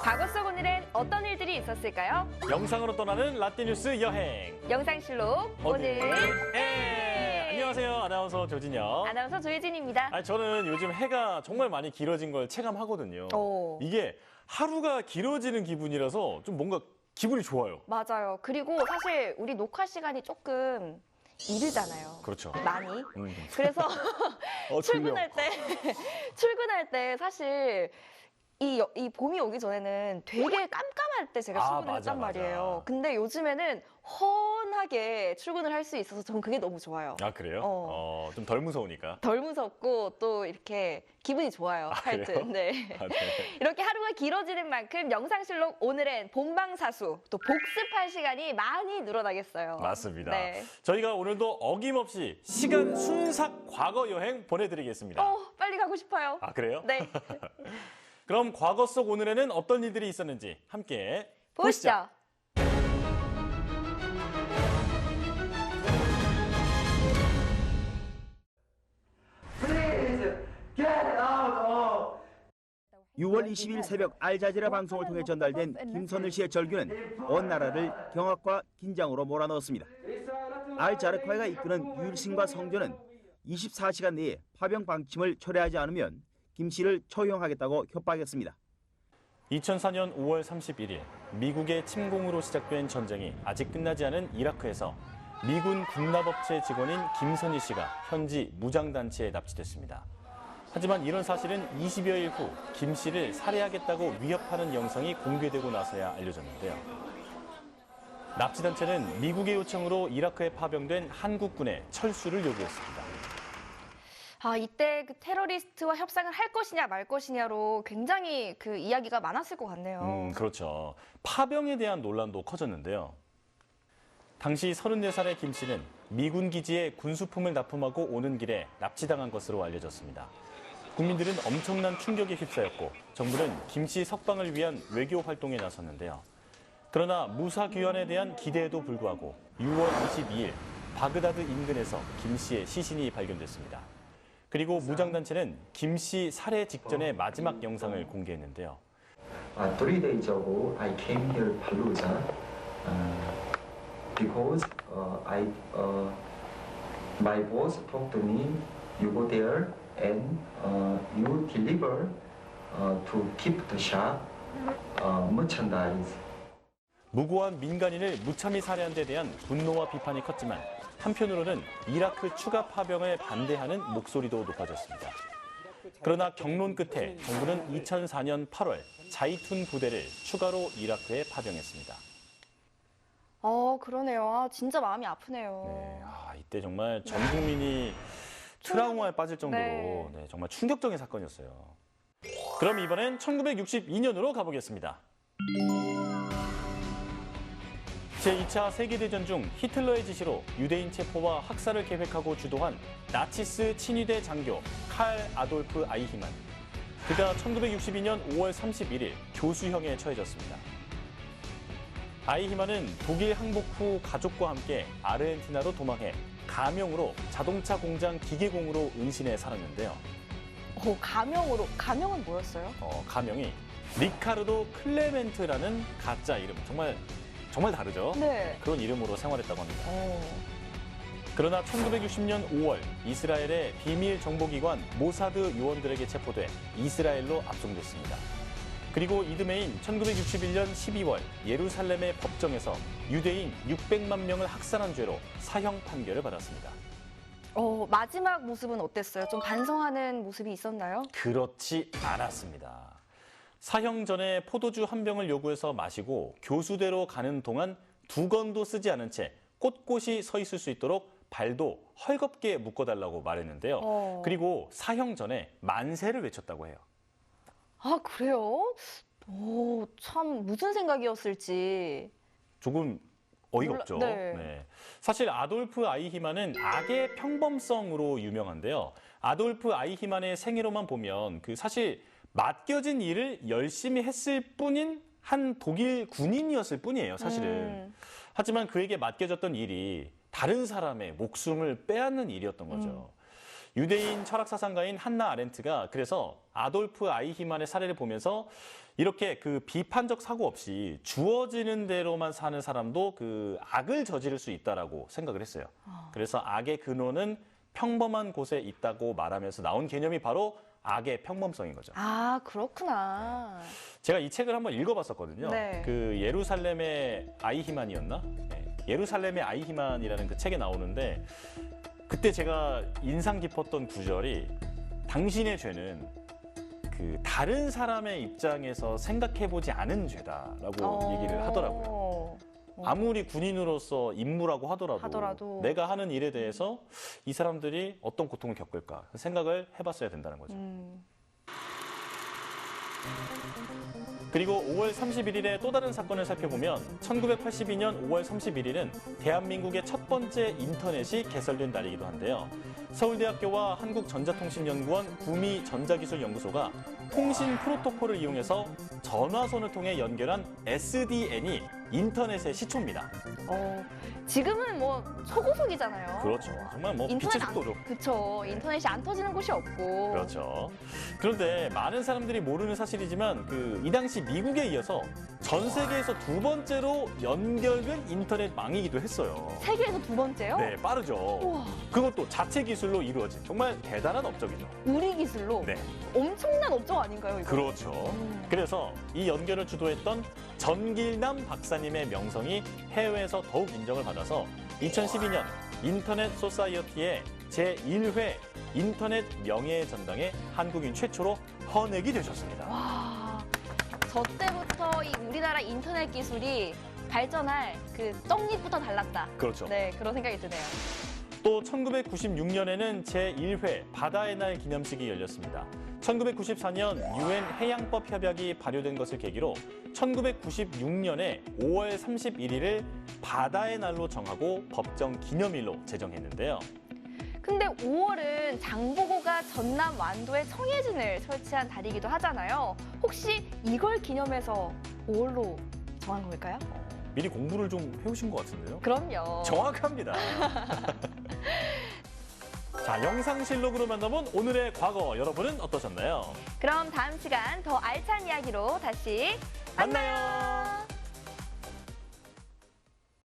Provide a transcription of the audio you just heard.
과거 속 오늘엔 어떤 일들이 있었을까요? 영상으로 떠나는 라떼뉴스 여행. 영상실록 오늘 예! 안녕하세요. 아나운서 조진영. 아나운서 조혜진입니다. 아니, 저는 요즘 해가 정말 많이 길어진 걸 체감하거든요. 오. 이게 하루가 길어지는 기분이라서 좀 뭔가 기분이 좋아요. 맞아요. 그리고 사실 우리 녹화 시간이 조금 이르잖아요. 그렇죠. 많이. 음. 그래서 어. 출근할 때 출근할 때 사실 이, 여- 이 봄이 오기 전에는 되게 깜깜할 때 제가 아, 출근을 맞아, 했단 말이에요. 근데 요즘에는 훤하게 출근을 할 수 있어서 저는 그게 너무 좋아요. 아, 그래요? 어. 어, 좀덜 무서우니까. 덜 무섭고 또 이렇게 기분이 좋아요. 아, 하여튼. 네. 아, 네. 이렇게 하루가 길어지는 만큼 영상실록 오늘은 본방사수 또 복습할 시간이 많이 늘어나겠어요. 맞습니다. 네. 저희가 오늘도 어김없이 시간 순삭 과거 여행 보내드리겠습니다. 어, 빨리 가고 싶어요. 아, 그래요? 네. 그럼 과거 속 오늘에는 어떤 일들이 있었는지 함께 보시죠. Please get out of 6월 20일 새벽 알자지라 방송을 통해 전달된 김선일 씨의 절규는 온 나라를 경악과 긴장으로 몰아넣었습니다. 알자르콰이가 이끄는 유일신과 성전은 24시간 내에 파병 방침을 철회하지 않으면 김 씨를 처형하겠다고 협박했습니다. 2004년 5월 31일 미국의 침공으로 시작된 전쟁이 아직 끝나지 않은 이라크에서 미군 군납업체 직원인 김선희 씨가 현지 무장단체에 납치됐습니다. 하지만 이런 사실은 20여일 후 김 씨를 살해하겠다고 위협하는 영상이 공개되고 나서야 알려졌는데요. 납치단체는 미국의 요청으로 이라크에 파병된 한국군의 철수를 요구했습니다. 아, 이때 그 테러리스트와 협상을 할 것이냐 말 것이냐로 굉장히 그 이야기가 많았을 것 같네요. 음, 그렇죠. 파병에 대한 논란도 커졌는데요. 당시 34살의 김 씨는 미군 기지에 군수품을 납품하고 오는 길에 납치당한 것으로 알려졌습니다. 국민들은 엄청난 충격에 휩싸였고 정부는 김 씨 석방을 위한 외교 활동에 나섰는데요. 그러나 무사 귀환에 대한 기대에도 불구하고 6월 22일 바그다드 인근에서 김 씨의 시신이 발견됐습니다. 그리고 무장단체는 김 씨 살해 직전의 마지막 영상을 공개했는데요. Uh, three days ago, I came here Fallujah uh, because uh, I uh, my boss talked to me. You go there and uh, you deliver uh, to keep the shop uh, merchandise. 무고한 민간인을 무참히 살해한 데 대한 분노와 비판이 컸지만 한편으로는 이라크 추가 파병을 반대하는 목소리도 높아졌습니다. 그러나 경론 끝에 정부는 2004년 8월 자이툰 부대를 추가로 이라크에 파병했습니다. 어, 그러네요. 아, 진짜 마음이 아프네요. 네, 아, 이때 정말 전 국민이 트라우마에 빠질 정도로 네. 네, 정말 충격적인 사건이었어요. 그럼 이번엔 1962년으로 가보겠습니다. 제2차 세계대전 중 히틀러의 지시로 유대인 체포와 학살을 계획하고 주도한 나치스 친위대 장교 칼 아돌프 아이히만. 그가 1962년 5월 31일 교수형에 처해졌습니다. 아이히만은 독일 항복 후 가족과 함께 아르헨티나로 도망해 가명으로 자동차 공장 기계공으로 은신해 살았는데요. 어, 가명으로. 가명은 뭐였어요? 어, 가명이 리카르도 클레멘트라는 가짜 이름. 정말 정말 다르죠? 네. 그런 이름으로 생활했다고 합니다. 어. 그러나 1960년 5월 이스라엘의 비밀 정보기관 모사드 요원들에게 체포돼 이스라엘로 압송됐습니다. 그리고 이듬해인 1961년 12월 예루살렘의 법정에서 유대인 600만 명을 학살한 죄로 사형 판결을 받았습니다. 어, 마지막 모습은 어땠어요? 좀 반성하는 모습이 있었나요? 그렇지 않았습니다. 사형 전에 포도주 한 병을 요구해서 마시고 교수대로 가는 동안 두 건도 쓰지 않은 채 꼿꼿이 서 있을 수 있도록 발도 헐겁게 묶어달라고 말했는데요. 어. 그리고 사형 전에 만세를 외쳤다고 해요. 아, 그래요? 오, 참, 무슨 생각이었을지. 조금 어이가 몰라- 없죠. 네. 사실 아돌프 아이히만은 악의 평범성으로 유명한데요. 아돌프 아이히만의 생애로만 보면 그 사실 맡겨진 일을 열심히 했을 뿐인 한 독일 군인이었을 뿐이에요, 사실은. 음. 하지만 그에게 맡겨졌던 일이 다른 사람의 목숨을 빼앗는 일이었던 거죠. 유대인 철학 사상가인 한나 아렌트가 그래서 아돌프 아이히만의 사례를 보면서 이렇게 그 비판적 사고 없이 주어지는 대로만 사는 사람도 그 악을 저지를 수 있다라고 생각을 했어요. 그래서 악의 근원은 평범한 곳에 있다고 말하면서 나온 개념이 바로 악의 평범성인 거죠. 아, 그렇구나. 제가 이 책을 한번 읽어봤었거든요. 네. 그 예루살렘의 아이히만이었나? 네. 예루살렘의 아이히만이라는 그 책에 나오는데 그때 제가 인상 깊었던 구절이 당신의 죄는 그 다른 사람의 입장에서 생각해보지 않은 죄다라고 어. 얘기를 하더라고요. 어. 아무리 군인으로서 임무라고 하더라도, 하더라도. 내가 하는 일에 대해서 이 사람들이 어떤 고통을 겪을까 생각을 해봤어야 된다는 거죠. 음. 그리고 5월 31일에 또 다른 사건을 살펴보면 1982년 5월 31일은 대한민국의 첫 번째 인터넷이 개설된 날이기도 한데요. 서울대학교와 한국전자통신연구원 구미 전자기술연구소가 통신 프로토콜을 이용해서 전화선을 통해 연결한 SDN이 인터넷의 시초입니다. 어, 지금은 뭐 초고속이잖아요. 그렇죠. 정말 뭐 빛의 인터넷 안, 속도로. 그쵸. 인터넷이 안 터지는 곳이 없고. 그렇죠. 그런데 많은 사람들이 모르는 사실이지만 그 이 당시 미국에 이어서 전 세계에서 두 번째로 연결된 인터넷 망이기도 했어요. 세계에서 두 번째요? 네, 빠르죠. 우와, 그것도 자체 기술로 이루어진 정말 대단한 업적이죠. 우리 기술로 네, 엄청난 업적 아닌가요, 이거? 그렇죠. 음. 그래서 이 연결을 주도했던 전길남 박사님 의 명성이 해외에서 더욱 인정을 받아서 2012년 인터넷 소사이어티의 제1회 인터넷 명예의 전당에 한국인 최초로 헌액이 되셨습니다. 와, 저 때부터 이 우리나라 인터넷 기술이 발전할 그 떡잎부터 달랐다. 그렇죠. 네, 그런 생각이 드네요. 또 1996년에는 제1회 바다의 날 기념식이 열렸습니다. 1994년 유엔 해양법 협약이 발효된 것을 계기로 1996년에 5월 31일을 바다의 날로 정하고 법정 기념일로 제정했는데요. 근데 5월은 장보고가 전남 완도에 청해진을 설치한 달이기도 하잖아요. 혹시 이걸 기념해서 5월로 정한 걸까요? 미리 공부를 좀 해오신 것 같은데요. 그럼요. 정확합니다. 자, 영상실록으로 만나본 오늘의 과거 여러분은 어떠셨나요? 그럼 다음 시간 더 알찬 이야기로 다시 만나요.